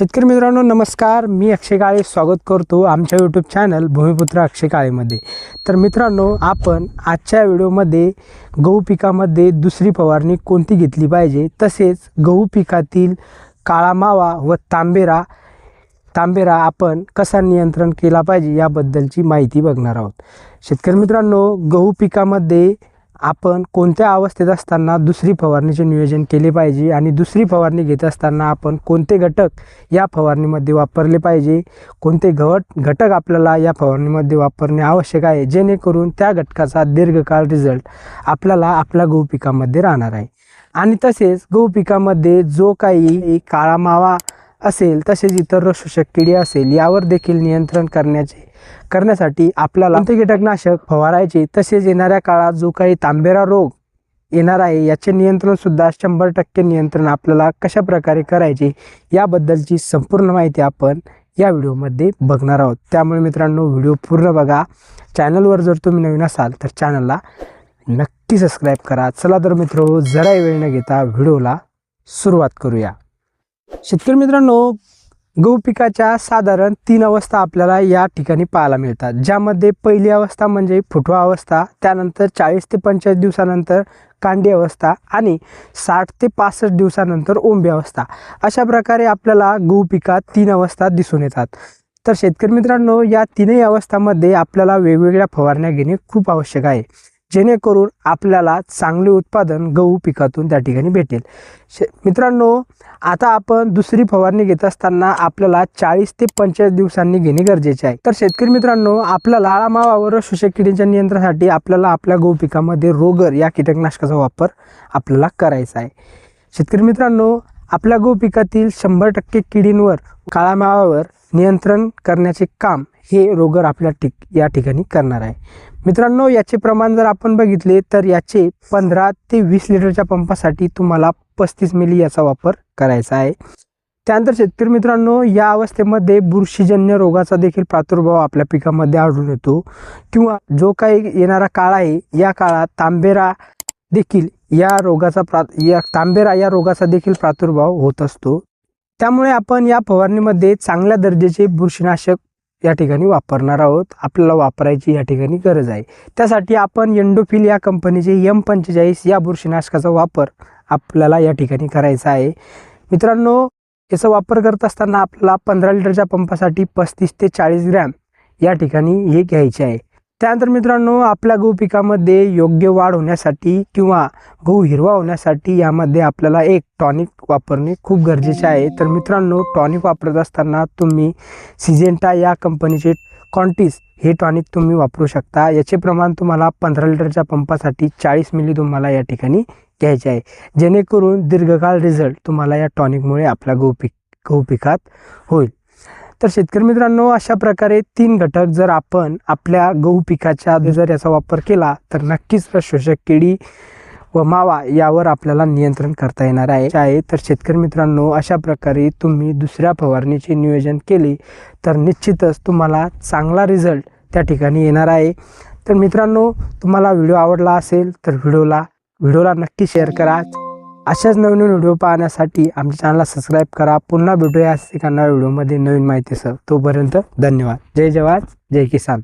शेतकरी मित्रांनो नमस्कार. मी अक्षय काळे स्वागत करतो आमच्या यूट्यूब चॅनल भूमिपुत्र अक्षय काळेमध्ये. तर मित्रांनो आपण आजच्या व्हिडिओमध्ये गहू पिकामध्ये दुसरी फवारणी कोणती घेतली पाहिजे? तसेच गहू पिकातील काळा मावा व तांबेरा तांबेरा आपण कसा नियंत्रण केला पाहिजे याबद्दलची माहिती बघणार आहोत. शेतकरी मित्रांनो गहू पिकामध्ये आपण कोणत्या अवस्थेत असताना दुसरी फवारणीचे नियोजन केले पाहिजे आणि दुसरी फवारणी घेत असताना आपण कोणते घटक या फवारणीमध्ये वापरले पाहिजे? कोणते घट घटक आपल्याला या फवारणीमध्ये वापरणे आवश्यक आहे? जेणेकरून त्या घटकाचा दीर्घकाळ रिझल्ट आपल्याला आपल्या गहू पिकामध्ये राहणार आहे. आणि तसेच गहू पिकामध्ये जो काही काळा मावा असेल तसेच इतर शोषक किडी असेल यावर देखील नियंत्रण करण्याचे करण्यासाठी आपल्याला कोणते कीटकनाशक फवारायचे तसेच येणाऱ्या काळात जो काही तांबेरा रोग येणार आहे याचे नियंत्रण सुद्धा शंभर टक्के नियंत्रण आपल्याला कशा प्रकारे करायचे याबद्दलची संपूर्ण माहिती आपण या व्हिडिओमध्ये बघणार आहोत. त्यामुळे मित्रांनो व्हिडिओ पूर्ण बघा. चॅनलवर जर तुम्ही नवीन असाल तर चॅनलला नक्की सबस्क्राईब करा. चला तर मित्र जरा वेळ न घेता व्हिडिओला सुरुवात करूया. शेतकरी मित्रांनो गहू पिकाच्या साधारण तीन अवस्था आपल्याला या ठिकाणी पाहायला मिळतात. ज्यामध्ये पहिली अवस्था म्हणजे फुटवा अवस्था त्यानंतर चाळीस ते पंचेचाळीस दिवसानंतर कांडी अवस्था आणि साठ ते पासष्ट दिवसानंतर ओंबी अवस्था. अशा प्रकारे आपल्याला गहू पिकात तीन अवस्था दिसून येतात. तर शेतकरी मित्रांनो या तीनही अवस्थामध्ये आपल्याला वेगवेगळ्या फवारण्या घेणे खूप आवश्यक आहे. जेणेकरून आपल्याला चांगले उत्पादन गहू पिकातून त्या ठिकाणी भेटेल. शे मित्रांनो आता आपण दुसरी फवारणी घेत असताना आपल्याला चाळीस ते पंचेचाळीस दिवसांनी घेणे गरजेचे आहे. तर शेतकरी मित्रांनो आपल्या लाळा मावावर शोषक किडींच्या नियंत्रणासाठी आपल्याला आपल्या गहू पिकामध्ये रोगर या कीटकनाशकाचा वापर आपल्याला करायचा आहे. शेतकरी मित्रांनो आपल्या गहू पिकातील शंभर टक्के किडींवर काळा मावावर नियंत्रण करण्याचे काम हे रोगर आपल्या ठिक या ठिकाणी करणार आहे. मित्रांनो याचे प्रमाण जर आपण बघितले तर याचे पंधरा ते वीस लिटरच्या पंपासाठी तुम्हाला पस्तीस मिली याचा वापर करायचा आहे. त्यानंतर शेतकरी मित्रांनो या अवस्थेमध्ये बुरशीजन्य रोगाचा देखील प्रादुर्भाव आपल्या पिकामध्ये आढळून येतो. किंवा जो काही येणारा काळ आहे या काळात तांबेरा देखील या रोगाचा प्रा या तांबेरा या रोगाचा देखील प्रादुर्भाव होत असतो. त्यामुळे आपण या फवारणीमध्ये चांगल्या दर्जाचे बुरशीनाशक या ठिकाणी वापरणार आहोत. आपल्याला वापरायची या ठिकाणी गरज आहे. त्यासाठी आपण एंडोफिल या कंपनीचे यम पंचेचाळीस या बुरशीनाशकाचा वापर आपल्याला या ठिकाणी करायचा आहे. मित्रांनो याचा वापर करत असताना आपल्याला पंधरा लिटरच्या पंपासाठी पस्तीस ते चाळीस ग्रॅम या ठिकाणी हे घ्यायचे आहे. त्यानंतर मित्रांनो आपल्या गहू पिकामध्ये योग्य वाढ होण्यासाठी किंवा गहू हिरवा होण्यासाठी यामध्ये आपल्याला एक टॉनिक वापरणे खूप गरजेचे आहे. तर मित्रांनो टॉनिक वापरत असताना तुम्ही सिजेंटा या कंपनीचे कॉन्टीस हे टॉनिक तुम्ही वापरू शकता. याचे प्रमाण तुम्हाला पंधरा लिटरच्या पंपासाठी चाळीस मिली तुम्हाला या ठिकाणी घ्यायचे आहे. जेणेकरून दीर्घकाळ रिझल्ट तुम्हाला या टॉनिकमुळे आपल्या गहू पिक गहू पिकात होईल. तर शेतकरी मित्रांनो अशा प्रकारे तीन घटक जर आपण आपल्या गहू पिकाच्या जर याचा वापर केला तर नक्कीच शोषक किडी व मावा यावर आपल्याला नियंत्रण करता येणार आहे. आहे तर शेतकरी मित्रांनो अशा प्रकारे तुम्ही दुसऱ्या फवारणीचे नियोजन केले तर निश्चितच तुम्हाला चांगला रिझल्ट त्या ठिकाणी येणार आहे. तर मित्रांनो तुम्हाला व्हिडिओ आवडला असेल तर व्हिडिओला व्हिडिओला नक्की शेअर करा. अशाच नवीन व्हिडिओ पाहण्यासाठी आमच्या चॅनलला सबस्क्राईब करा. पुन्हा भेटूया एका नव्या व्हिडिओमध्ये नवीन माहितीसह. तोपर्यंत धन्यवाद. जय जवान जय किसान.